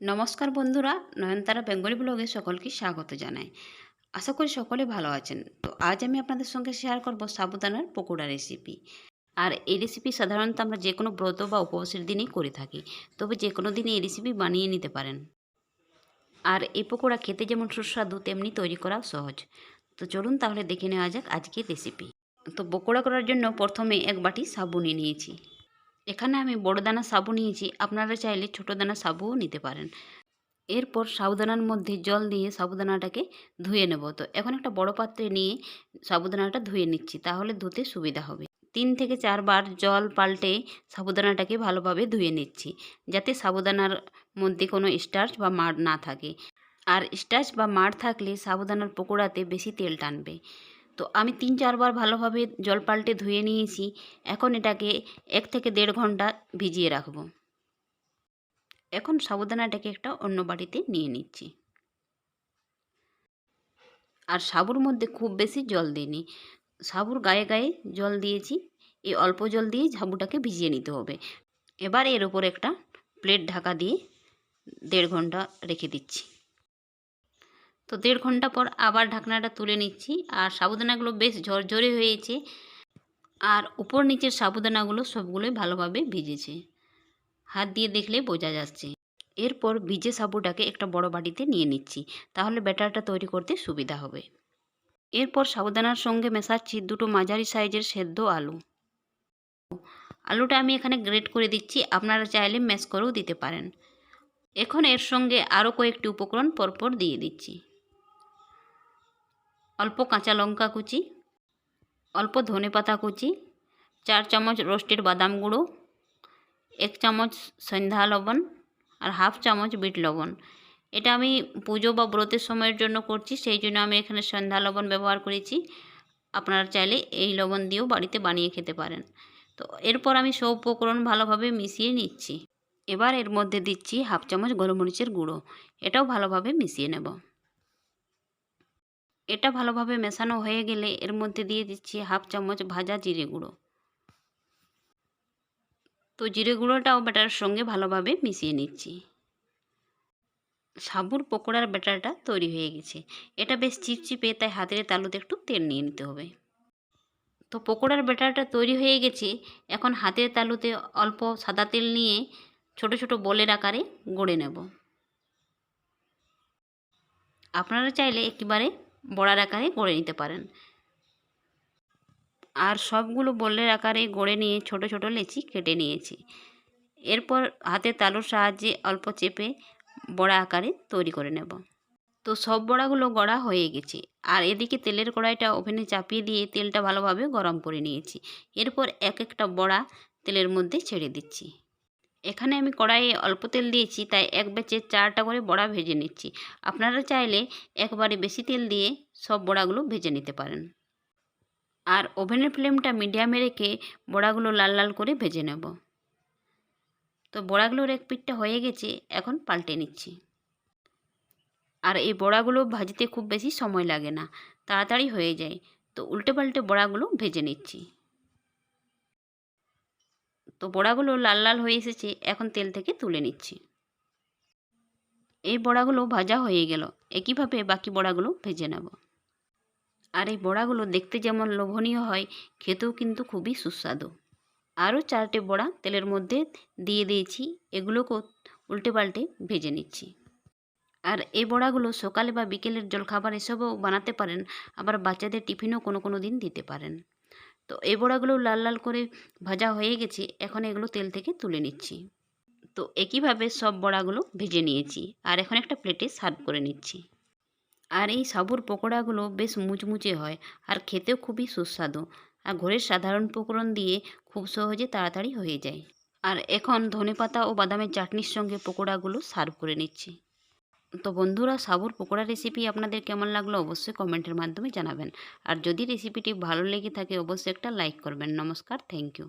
নমস্কার বন্ধুরা, নয়নতারা বেঙ্গলি ব্লগে সকলকে স্বাগত জানাই। আশা করি সকলে ভালো আছেন। তো আজ আমি আপনাদের সঙ্গে শেয়ার করব সাবুদানার পকোড়া রেসিপি আর এই রেসিপি সাধারণত আমরা যে কোনো ব্রত বা উপবাসের দিনেই করে থাকি। তবে যে কোনো দিনে এই রেসিপি বানিয়ে নিতে পারেন। আর এই পকোড়া খেতে যেমন সুস্বাদু, তেমনি তৈরি করাও সহজ। তো চলুন তাহলে দেখে নেওয়া যাক আজকের রেসিপি তো পকোড়া করার জন্য প্রথমে এক বাটি সাবু নিয়ে নিয়েছি। এখানে আমি বড় দানা সাবু নিয়েছি, আপনারা চাইলে ছোটো দানা সাবুও নিতে পারেন। এরপর সাবুদানার মধ্যে জল দিয়ে সাবুদানাটাকে ধুয়ে নেব। তো এখন একটা বড় পাত্রে নিয়ে সাবুদানাটা ধুয়ে নিচ্ছি, তাহলে ধুতে সুবিধা হবে। তিন থেকে চারবার জল পাল্টে সাবুদানাটাকে ভালোভাবে ধুয়ে নিচ্ছি, যাতে সাবুদানার মধ্যে কোনো স্টার্চ বা মাড় না থাকে। আর স্টার্চ বা মাড় থাকলে সাবুদানার পকোড়াতে বেশি তেল টানবে। তো আমি তিন চারবার ভালোভাবে জল পাল্টে ধুয়ে নিয়েছি। এখন এটাকে এক থেকে দেড় ঘণ্টা ভিজিয়ে রাখব। এখন সাবুদানাটাকে একটা অন্য বাড়িতে নিয়ে নিচ্ছি। আর সাবুর মধ্যে খুব বেশি জল দিইনি। সাবুর গায়ে গায়ে জল দিয়েছি। এই অল্প জল দিয়ে সাবুটাকে ভিজিয়ে নিতে হবে। এবার এর ওপর একটা প্লেট ঢাকা দিয়ে দেড় ঘণ্টা রেখে দিচ্ছি। তো দেড় ঘণ্টা পর আবার ঢাকনাটা তুলে নিচ্ছি। আর সাবুদানাগুলো বেশ ঝরঝরে হয়েছে। আর উপর নিচের সাবুদানাগুলো সবগুলোই ভালোভাবে ভিজেছে। হাত দিয়ে দেখলে বোঝা যাচ্ছে। এরপর ভিজে সাবুটাকে একটা বড় বাটিতে নিয়ে নিচ্ছি। তাহলে ব্যাটারটা তৈরি করতে সুবিধা হবে। এরপর সাবুদানার সঙ্গে মেশাচ্ছি দুটো মাঝারি সাইজের সেদ্ধ আলু। আলুটা আমি এখানে গ্রেট করে দিচ্ছি। আপনারা চাইলে ম্যাশ করেও দিতে পারেন। এখন এর সঙ্গে আরও কয়েকটি উপকরণ পরপর দিয়ে দিচ্ছি। অল্প কাঁচা লঙ্কা কুচি, অল্প ধনে পাতা কুচি, চার চামচ রোস্টেড বাদাম গুঁড়ো, এক চামচ সন্ধ্যা লবণ আর হাফ চামচ বিট লবণ। এটা আমি পুজো বা ব্রতের সময়ের জন্য করছি, সেই জন্য আমি এখানে সন্ধ্যা লবণ ব্যবহার করেছি। আপনারা চাইলে এই লবণ দিয়েও বাড়িতে বানিয়ে খেতে পারেন। তো এরপর আমি সব উপকরণ ভালোভাবে মিশিয়ে নিচ্ছি। এবার এর মধ্যে দিচ্ছি হাফ চামচ গোলমরিচের গুঁড়ো, এটাও ভালোভাবে মিশিয়ে নেব। এটা ভালোভাবে মেশানো হয়ে গেলে এর মধ্যে দিয়ে দিচ্ছি হাফ চামচ ভাজা জিরে গুঁড়ো। তো জিরে গুঁড়োটাও ব্যাটার সঙ্গে ভালোভাবে মিশিয়ে নিচ্ছি। সাবুর পকোড়ার ব্যাটারটা তৈরি হয়ে গেছে। এটা বেশ চিপচিপে, তাই হাতের তালুতে একটু তেল নিয়ে নিতে হবে। তো পকোড়ার ব্যাটারটা তৈরি হয়ে গেছে। এখন হাতের তালুতে অল্প সাদা তেল নিয়ে ছোট ছোট বলের আকারে গড়ে নেব। আপনারা চাইলে একেবারে বড়ার আকারে গড়ে নিতে পারেন। আর সবগুলো বলের আকারে গড়ে নিয়ে ছোট ছোট লেচি কেটে নিয়েছি। এরপর হাতে তালুর সাহায্যে অল্প চেপে বড়া আকারে তৈরি করে নেব। তো সব বড়াগুলো গড়া হয়ে গেছে। আর এদিকে তেলের কড়াইটা ওভেনে চাপিয়ে দিয়ে তেলটা ভালোভাবে গরম করে নিয়েছি। এরপর এক একটা বড়া তেলের মধ্যে ছেড়ে দিচ্ছি। এখানে আমি কড়াইয়ে অল্প তেল দিয়েছি, তাই এক বেচে চারটা করে বড়া ভেজে নিচ্ছি। আপনারা চাইলে একবারে বেশি তেল দিয়ে সব বড়াগুলো ভেজে নিতে পারেন। আর ওভেনের ফ্লেমটা মিডিয়ামে রেখে বড়াগুলো লাল লাল করে ভেজে নেব। তো বড়াগুলোর এক পিঠটা হয়ে গেছে, এখন পাল্টে নিচ্ছি। আর এই বড়াগুলো ভাজতে খুব বেশি সময় লাগে না, তাড়াতাড়ি হয়ে যায়। তো উল্টে পাল্টে বড়াগুলো ভেজে নিচ্ছি। তো বড়াগুলো লাল লাল হয়ে এসেছে, এখন তেল থেকে তুলে নিচ্ছি। এই বড়াগুলো ভাজা হয়ে গেল, একইভাবে বাকি বড়াগুলো ভেজে নেব। আর এই বড়াগুলো দেখতে যেমন লোভনীয় হয়, খেতেও কিন্তু খুবই সুস্বাদু। আরও চারটে বড়া তেলের মধ্যে দিয়ে দিয়েছি, এগুলোকেও উল্টে পাল্টে ভেজে নিচ্ছি। আর এই বড়াগুলো সকালে বা বিকেলের জলখাবার এসবও বানাতে পারেন, আবার বাচ্চাদের টিফিনও কোনো কোনো দিন দিতে পারেন। তো এই বড়াগুলো লাল লাল করে ভাজা হয়ে গেছে, এখন এগুলো তেল থেকে তুলে নিচ্ছি। তো একইভাবে সব বড়াগুলো ভেজে নিয়েছি, আর এখন একটা প্লেটে সার্ভ করে নিচ্ছি। আর এই সাবুর পকোড়াগুলো বেশ মুচমুচে হয়, আর খেতেও খুবই সুস্বাদু। আর ঘরের সাধারণ উপকরণ দিয়ে খুব সহজে তাড়াতাড়ি হয়ে যায়। আর এখন ধনেপাতা ও বাদামের চাটনির সঙ্গে পকোড়াগুলো সার্ভ করে নিচ্ছি। তো বন্ধুরা, সাবুর পকোড়া রেসিপি আপনাদের কেমন লাগল অবশ্যই কমেন্টের মাধ্যমে জানাবেন। আর যদি রেসিপিটি ভালো লেগে থাকে, অবশ্যই একটা লাইক করবেন। নমস্কার থ্যাংক ইউ